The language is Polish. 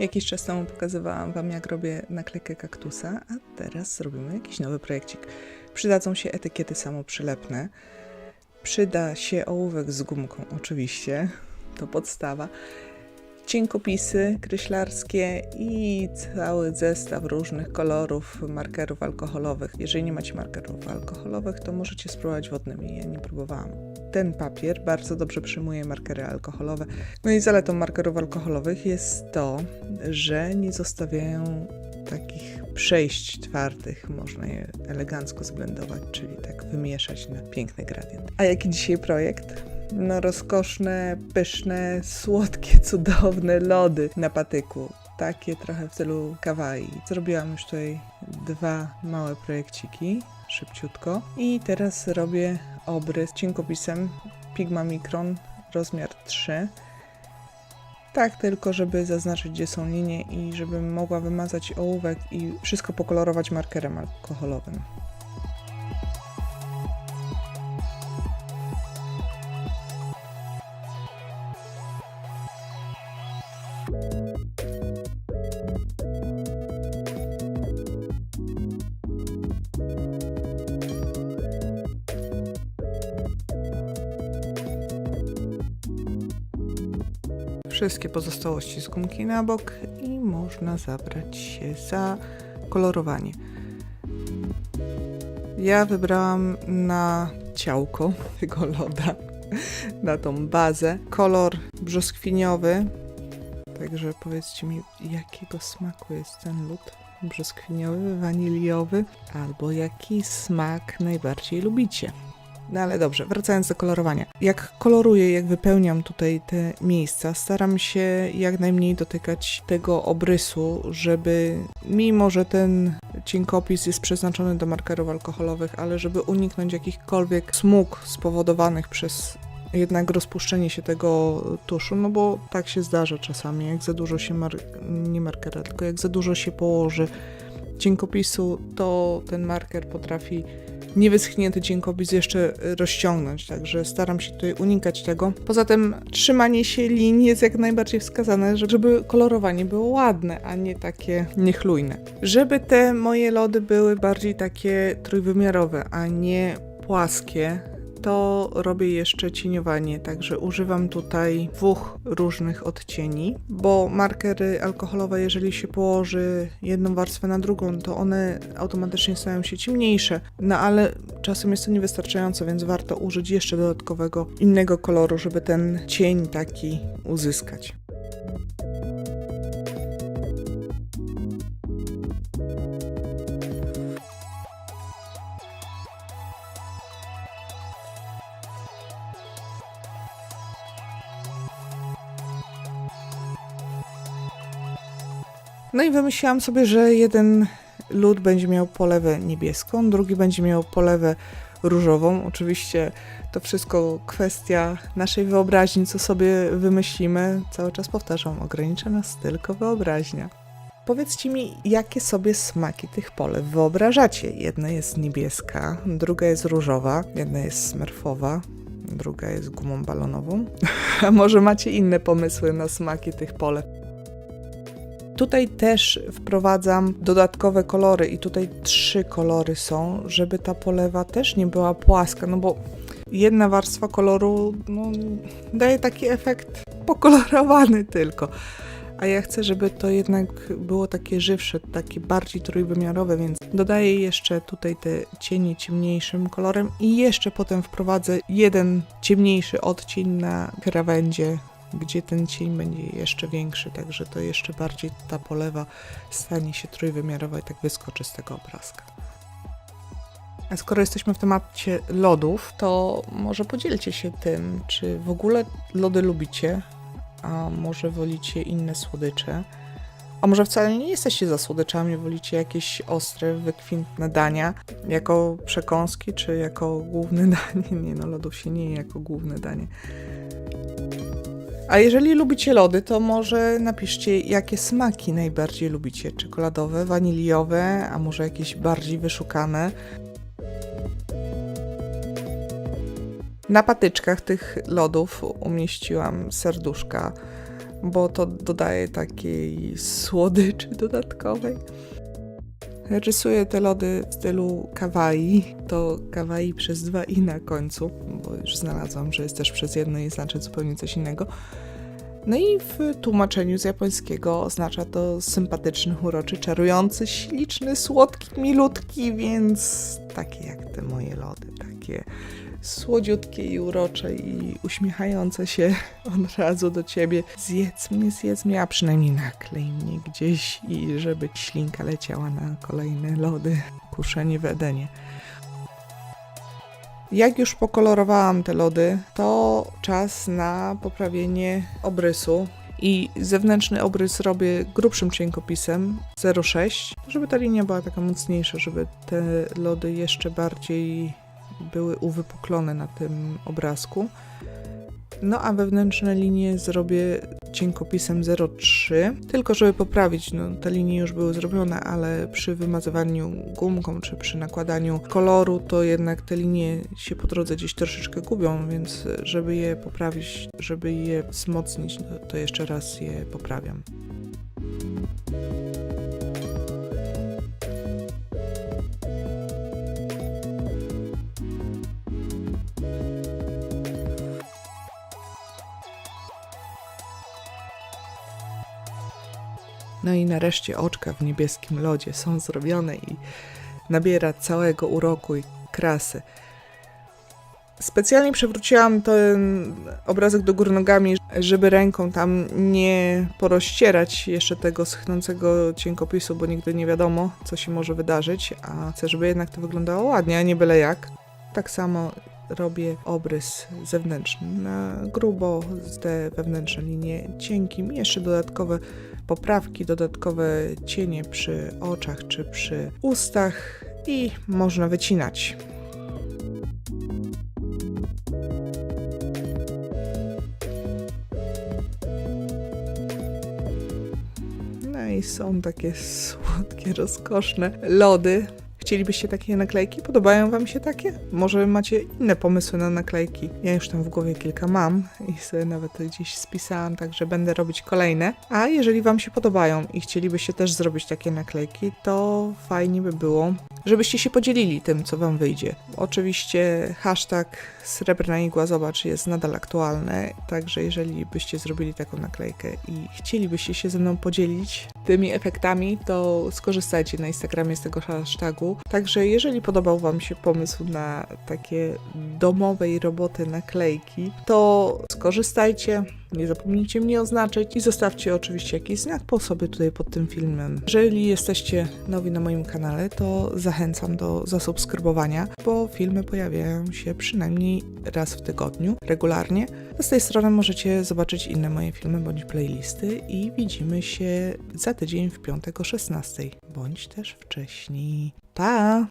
Jakiś czas temu pokazywałam Wam, jak robię naklejkę kaktusa, a teraz zrobimy jakiś nowy projekcik. Przydadzą się etykiety samoprzylepne. Przyda się ołówek z gumką, oczywiście, to podstawa. Cienkopisy kreślarskie i cały zestaw różnych kolorów markerów alkoholowych. Jeżeli nie macie markerów alkoholowych, to możecie spróbować wodnymi. Ja nie próbowałam. Ten papier bardzo dobrze przyjmuje markery alkoholowe. No i zaletą markerów alkoholowych jest to, że nie zostawiają takich przejść twardych. Można je elegancko zblendować, czyli tak wymieszać na piękny gradient. A jaki dzisiaj projekt? No rozkoszne, pyszne, słodkie, cudowne lody na patyku. Takie trochę w stylu kawaii. Zrobiłam już tutaj dwa małe projekciki, szybciutko. I teraz robię obrys cienkopisem Pigma Micron, rozmiar 3. Tak tylko, żeby zaznaczyć, gdzie są linie i żebym mogła wymazać ołówek i wszystko pokolorować markerem alkoholowym. Wszystkie pozostałości z gumki na bok i można zabrać się za kolorowanie. Ja wybrałam na ciałko tego loda, na tą bazę, kolor brzoskwiniowy. Także powiedzcie mi, jakiego smaku jest ten lód? Brzoskwiniowy, waniliowy, albo jaki smak najbardziej lubicie? No ale dobrze, wracając do kolorowania. Jak koloruję, jak wypełniam tutaj te miejsca, staram się jak najmniej dotykać tego obrysu, żeby mimo, że ten cienkopis jest przeznaczony do markerów alkoholowych, ale żeby uniknąć jakichkolwiek smug spowodowanych przez jednak rozpuszczenie się tego tuszu, no bo tak się zdarza czasami, jak za dużo się, mar- nie markera, tylko jak za dużo się położy cienkopisu, to ten marker potrafi niewyschnięty cienkopis jeszcze rozciągnąć, także staram się tutaj unikać tego. Poza tym trzymanie się linii jest jak najbardziej wskazane, żeby kolorowanie było ładne, a nie takie niechlujne. Żeby te moje lody były bardziej takie trójwymiarowe, a nie płaskie, to robię jeszcze cieniowanie, także używam tutaj dwóch różnych odcieni, bo markery alkoholowe, jeżeli się położy jedną warstwę na drugą, to one automatycznie stają się ciemniejsze, no ale czasem jest to niewystarczająco, więc warto użyć jeszcze dodatkowego innego koloru, żeby ten cień taki uzyskać. No i wymyśliłam sobie, że jeden lód będzie miał polewę niebieską, drugi będzie miał polewę różową. Oczywiście to wszystko kwestia naszej wyobraźni, co sobie wymyślimy. Cały czas powtarzam, ogranicza nas tylko wyobraźnia. Powiedzcie mi, jakie sobie smaki tych polew wyobrażacie? Jedna jest niebieska, druga jest różowa, jedna jest smerfowa, druga jest gumą balonową. A może macie inne pomysły na smaki tych polew? Tutaj też wprowadzam dodatkowe kolory i tutaj trzy kolory są, żeby ta polewa też nie była płaska, no bo jedna warstwa koloru no, daje taki efekt pokolorowany tylko. A ja chcę, żeby to jednak było takie żywsze, takie bardziej trójwymiarowe, więc dodaję jeszcze tutaj te cienie ciemniejszym kolorem i jeszcze potem wprowadzę jeden ciemniejszy odcień na krawędzie gdzie ten cień będzie jeszcze większy, także to jeszcze bardziej ta polewa stanie się trójwymiarowa i tak wyskoczy z tego obrazka. A skoro jesteśmy w temacie lodów, to może podzielcie się tym, czy w ogóle lody lubicie, a może wolicie inne słodycze, a może wcale nie jesteście za słodyczami, wolicie jakieś ostre, wykwintne dania, jako przekąski, czy jako główne danie. Nie no, lodów się nie je jako główne danie. A jeżeli lubicie lody, to może napiszcie, jakie smaki najbardziej lubicie. Czekoladowe, waniliowe, a może jakieś bardziej wyszukane. Na patyczkach tych lodów umieściłam serduszka bo to dodaje takiej słodyczy dodatkowej. Rysuję te lody w stylu kawaii. To kawaii przez dwa i na końcu, bo już znalazłam, że jest też przez jedno i znaczy zupełnie coś innego. No i w tłumaczeniu z japońskiego oznacza to sympatyczny, uroczy, czarujący, śliczny, słodki, milutki, więc takie jak te moje lody, takie słodziutkie i urocze i uśmiechające się od razu do ciebie. Zjedz mnie, zjedz mnie, a przynajmniej naklej mnie gdzieś i żeby ślinka leciała na kolejne lody. Kuszenie w Edenie. Jak już pokolorowałam te lody, to czas na poprawienie obrysu. I zewnętrzny obrys robię grubszym cienkopisem 0,6, żeby ta linia była taka mocniejsza, żeby te lody jeszcze bardziej były uwypuklone na tym obrazku. No a wewnętrzne linie zrobię cienkopisem 0,3, tylko żeby poprawić, no te linie już były zrobione, ale przy wymazywaniu gumką czy przy nakładaniu koloru, to jednak te linie się po drodze gdzieś troszeczkę gubią, więc żeby je poprawić, żeby je wzmocnić, no, to jeszcze raz je poprawiam. No i nareszcie oczka w niebieskim lodzie są zrobione i nabiera całego uroku i krasy. Specjalnie przewróciłam ten obrazek do góry nogami, żeby ręką tam nie porozcierać jeszcze tego schnącego cienkopisu, bo nigdy nie wiadomo, co się może wydarzyć, a chcę, żeby jednak to wyglądało ładnie, a nie byle jak. Tak samo robię obrys zewnętrzny na grubo, te wewnętrzne linie cienkim, jeszcze dodatkowe poprawki, dodatkowe cienie przy oczach czy przy ustach i można wycinać. No i są takie słodkie, rozkoszne lody. Chcielibyście takie naklejki? Podobają Wam się takie? Może macie inne pomysły na naklejki? Ja już tam w głowie kilka mam i sobie nawet gdzieś spisałam, także będę robić kolejne. A jeżeli Wam się podobają i chcielibyście też zrobić takie naklejki, to fajnie by było, żebyście się podzielili tym, co Wam wyjdzie. Oczywiście hashtag Srebrna Igła Zobacz jest nadal aktualny, także jeżeli byście zrobili taką naklejkę i chcielibyście się ze mną podzielić tymi efektami, to skorzystajcie na Instagramie z tego hashtagu. Także jeżeli podobał Wam się pomysł na takie domowej roboty naklejki, to skorzystajcie. Nie zapomnijcie mnie oznaczyć i zostawcie oczywiście jakiś znak po sobie tutaj pod tym filmem. Jeżeli jesteście nowi na moim kanale, to zachęcam do zasubskrybowania, bo filmy pojawiają się przynajmniej raz w tygodniu, regularnie. Z tej strony możecie zobaczyć inne moje filmy bądź playlisty i widzimy się za tydzień w piątek o 16, bądź też wcześniej. Pa!